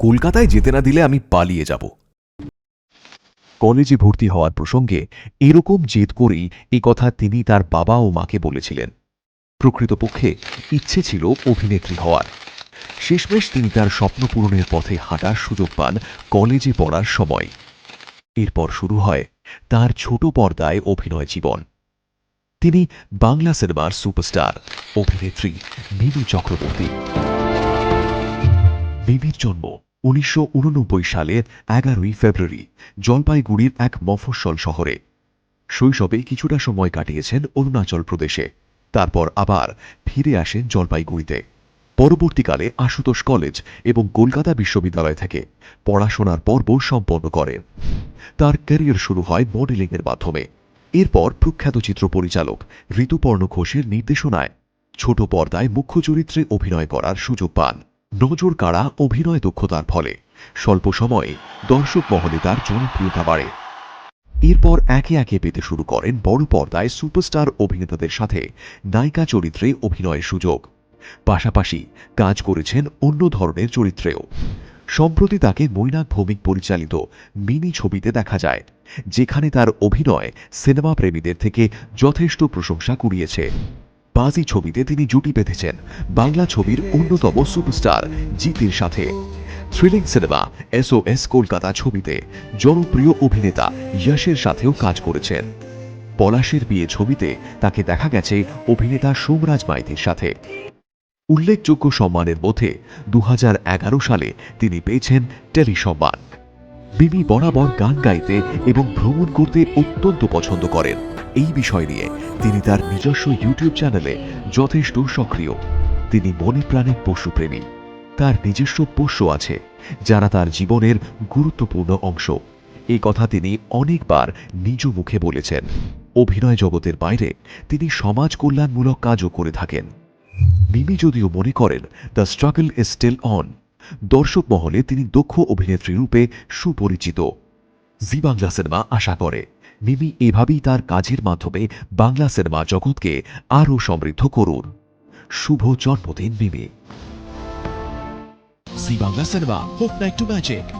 কলকাতায় যেতে না দিলে আমি পালিয়ে যাব। কলেজে ভর্তি হওয়ার প্রসঙ্গে এরকম জেদ করেই এ কথা তিনি তার বাবা ও মাকে বলেছিলেন। প্রকৃতপক্ষে ইচ্ছে ছিল অভিনেত্রী হওয়ার। শেষমেশ তিনি তার স্বপ্ন পূরণের পথে হাঁটার সুযোগ পান কলেজে পড়ার সময়। এরপর শুরু হয় তার ছোট পর্দায় অভিনয় জীবন। তিনি বাংলা সিনেমার সুপারস্টার, অভিনেত্রী মিনু চক্রবর্তী। মিমির জন্ম উনিশশো উননব্বই সালের এগারোই ফেব্রুয়ারি জলপাইগুড়ির এক মফস্বল শহরে। শৈশবে কিছুটা সময় কাটিয়েছেন অরুণাচল প্রদেশে। তারপর আবার ফিরে আসেন জলপাইগুড়িতে। পরবর্তীকালে আশুতোষ কলেজ এবং কলকাতা বিশ্ববিদ্যালয় থেকে পড়াশোনার পর্ব সম্পন্ন করেন। তার ক্যারিয়ার শুরু হয় মডেলিংয়ের মাধ্যমে। এরপর প্রখ্যাত চিত্র পরিচালক ঋতুপর্ণ ঘোষের নির্দেশনায় ছোট পর্দায় মুখ্য চরিত্রে অভিনয় করার সুযোগ পান। নজর কাড়া অভিনয় দক্ষতার ফলে। স্বল্প সময়ে দর্শক মহলে তার জনপ্রিয়তা বাড়ে। এরপর একে একে পেতে শুরু করেন বড় পর্দায় সুপারস্টার অভিনেতাদের সাথে নায়িকা চরিত্রে অভিনয়ের সুযোগ। পাশাপাশি কাজ করেছেন অন্য ধরনের চরিত্রেও। সম্প্রতি তাকে মৈনাক ভৌমিক পরিচালিত মিনি ছবিতে দেখা যায়, যেখানে তার অভিনয় সিনেমা প্রেমীদের থেকে যথেষ্ট প্রশংসা কুড়িয়েছে। বাজি ছবিতে তিনি জুটি বেঁধেছেন। বাংলা ছবির অন্যতম সুপারস্টার জিতের সাথে। থ্রিলিং সিনেমা, এসওএস কলকাতা ছবিতে জনপ্রিয় অভিনেতা যশের সাথেও কাজ করেছেন। পলাশের বিয়ে ছবিতে তাকে দেখা গেছে অভিনেতা সোমরাজ মাইতির সাথে। উল্লেখযোগ্য সম্মানের মধ্যে দু হাজার এগারো সালে তিনি পেয়েছেন টেলি সম্মান মিমি বরাবর গান গাইতে এবং ভ্রমণ করতে অত্যন্ত পছন্দ করেন। এই বিষয় নিয়ে তিনি তার নিজস্ব ইউটিউব চ্যানেলে যথেষ্ট সক্রিয়। তিনি মনে প্রাণে পশুপ্রেমী। তার নিজস্ব পোষ্য আছে, যারা তার জীবনের গুরুত্বপূর্ণ অংশ। এই কথা তিনি অনেকবার নিজ মুখে বলেছেন। অভিনয় জগতের বাইরে তিনি সমাজ কল্যাণমূলক কাজও করে থাকেন। মিমি যদিও মনে করেন, the struggle is still on. দর্শক মহলে তিনি দক্ষ অভিনেত্রী রূপে সুপরিচিত। জি বাংলা সিনেমা আশা করে। মিমি এভাবেই তার কাজের মাধ্যমে বাংলা সিনেমা জগৎকে আরও সমৃদ্ধ করুন। শুভ জন্মদিন, Mimi. Zee Bangla cinema hope night to magic